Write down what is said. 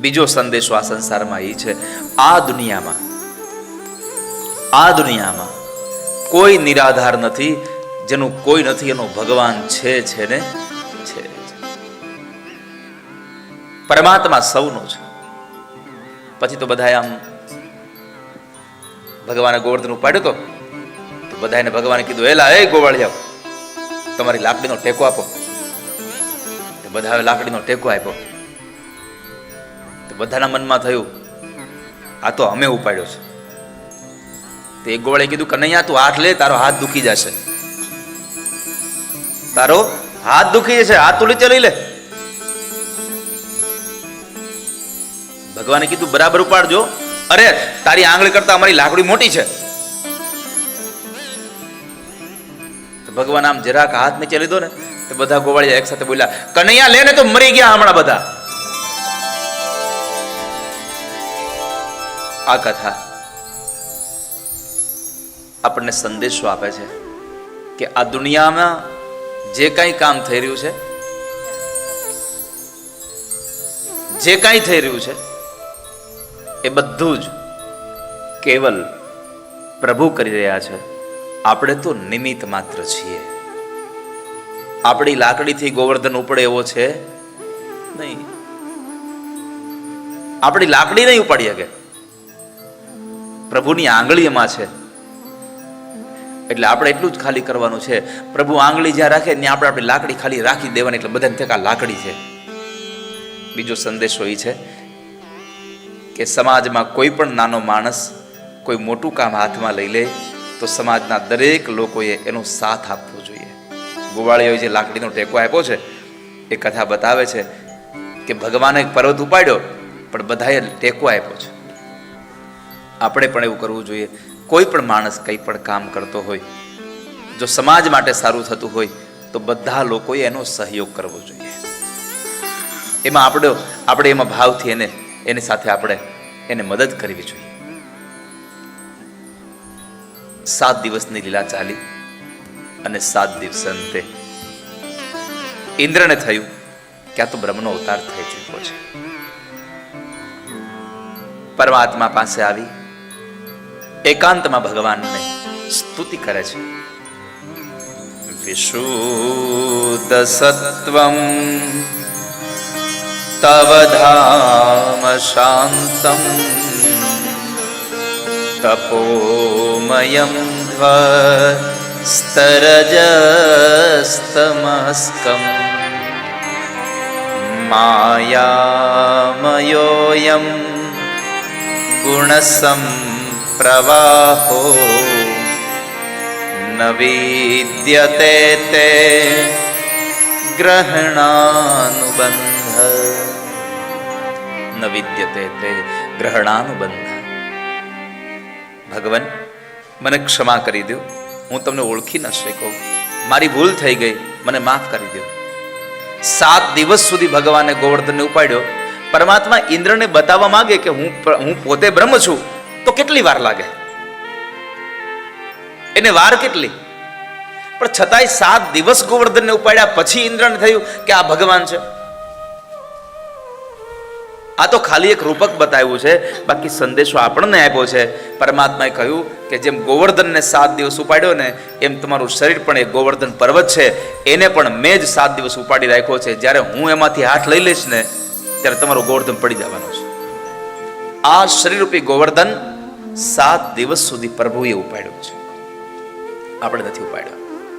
બીજો સંદેશો આ સંસારમાં એ છે, આ દુનિયામાં આ દુનિયામાં કોઈ નિરાધાર નથી, જેનું કોઈ નથી, એનો ભગવાન છે છે ને, છે પરમાત્મા સૌનો છે. પછી તો બધાએ આમ ભગવાને ગોવર્ધન ઉપાડ્યો તો બધાને ભગવાને કીધું, એલા, એ ગોવાળિયા, તમારી લાકડીનો ટેકો આપો. બધાએ લાકડીનો ટેકો આપ્યો. તો બધાના મનમાં થયું, આ તો અમે ઉપાડ્યો છે. તો એક ગોળે કીધું કનૈયા, તું હાથ લે, તારો હાથ દુખી જશે. તારો હાથ દુખી જશે? હાથ તું નીચે લઈ લે. ભગવાને કીધું, બરાબર ઉપાડજો. અરે, તારી આંગળી કરતા અમારી લાકડી મોટી છે. ભગવાન આમ જરાક હાથ નીચે લીધો ને, તો બધા ગોવાળિયા એક સાથે બોલ્યા, કનૈયા, લે ને તો મરી ગયા હમણાં બધા. આ કથા આપણને સંદેશો આપે છે કે આ દુનિયામાં જે કાંઈ કામ થઈ રહ્યું છે, જે કાંઈ થઈ રહ્યું છે, એ બધું જ કેવલ પ્રભુ કરી રહ્યા છે. આપણે તો નિમિત્ત માત્ર છીએ. આપણી લાકડીથી ગોવર્ધન ઉપડે એવો છે નહીં. આપણી લાકડી નહીં ઉપાડી શકે. પ્રભુની આંગળીમાં છે. એટલે આપણે એટલું જ ખાલી કરવાનું છે. પ્રભુ આંગળી જ્યાં રાખે ત્યાં આપણે આપણી લાકડી ખાલી રાખી દેવાની, એટલે બધાને થકા લાકડી છે. બીજો સંદેશો એ છે કે સમાજમાં કોઈ પણ નાનો માણસ કોઈ મોટું કામ હાથમાં લઈ લે, તો સમાજના દરેક લોકોએ એનો સાથ આપવો જોઈએ. ગોવાળીઓએ જે લાકડીનો ટેકો આપ્યો છે, એ કથા બતાવે છે કે ભગવાને પર્વત ઉપાડ્યો, પણ બધાએ ટેકો આપ્યો છે. આપણે પણ એવું કરવું જોઈએ. કોઈ પણ માણસ કંઈ પણ કામ કરતો હોય, જો સમાજ માટે સારું થતું હોય, તો બધા લોકોએ એનો સહયોગ કરવો જોઈએ. એમાં આપણે આપણે એમાં ભાવથી એને, એની સાથે આપણે એને મદદ કરવી જોઈએ. સાત દિવસની લીલા ચાલી અને સાત દિવસ અંતે ઇન્દ્રને થયું કે આ તો બ્રહ્મનો અવતાર થઈ ચૂક્યો છે. પરમાત્મા પાસે આવી એકાંતમાં ભગવાનને સ્તુતિ કરે છે. વિશુદ્ધ સત્વમ તવ ધામ શાંતમ તપોમયમ સ્તરજસ્તમસ્કમ માયામયોયમ ગુણસંપ્રવાહો ન વિદ્યતે તે ગ્રહણાનુબંધ ન વિદ્યતે તે ગ્રહણાનુબંધ ભગવાન મને ક્ષમા કરી દો હું તમને ઓળખી ન શક્યો. મારી ભૂલ થઈ ગઈ. મને માફ કરી દો સાત દિવસ સુધી ભગવાને ગોવર્ધનને ઉપાડ્યો. પરમાત્મા ઇન્દ્રને બતાવવા માંગે કે હું હું પોતે બ્રહ્મ છું. તો કેટલી વાર લાગે? એને વાર કેટલી? પણ છતાંય સાત દિવસ ગોવર્ધનને ઉપાડ્યા પછી ઇન્દ્રને થયું કે આ ભગવાન છે. આ તો ખાલી એક રૂપક બતાવ્યું છે. બાકી સંદેશો આપણને આપ્યો છે. પરમાત્માએ કહ્યું કે જેમ ગોવર્ધનને સાત દિવસ ઉપાડ્યો ને, એમ તમારું શરીર પણ એક ગોવર્ધન પર્વત છે. એને પણ મેં જ સાત દિવસ ઉપાડી રાખ્યો છે. જ્યારે હું એમાંથી હાથ લઈ લઈશ ને, ત્યારે તમારું ગોવર્ધન પડી જવાનું છે. આ શરીરરૂપી ગોવર્ધન સાત દિવસ સુધી પ્રભુએ ઉપાડ્યું છે. આપણે નથી ઉપાડ્યો.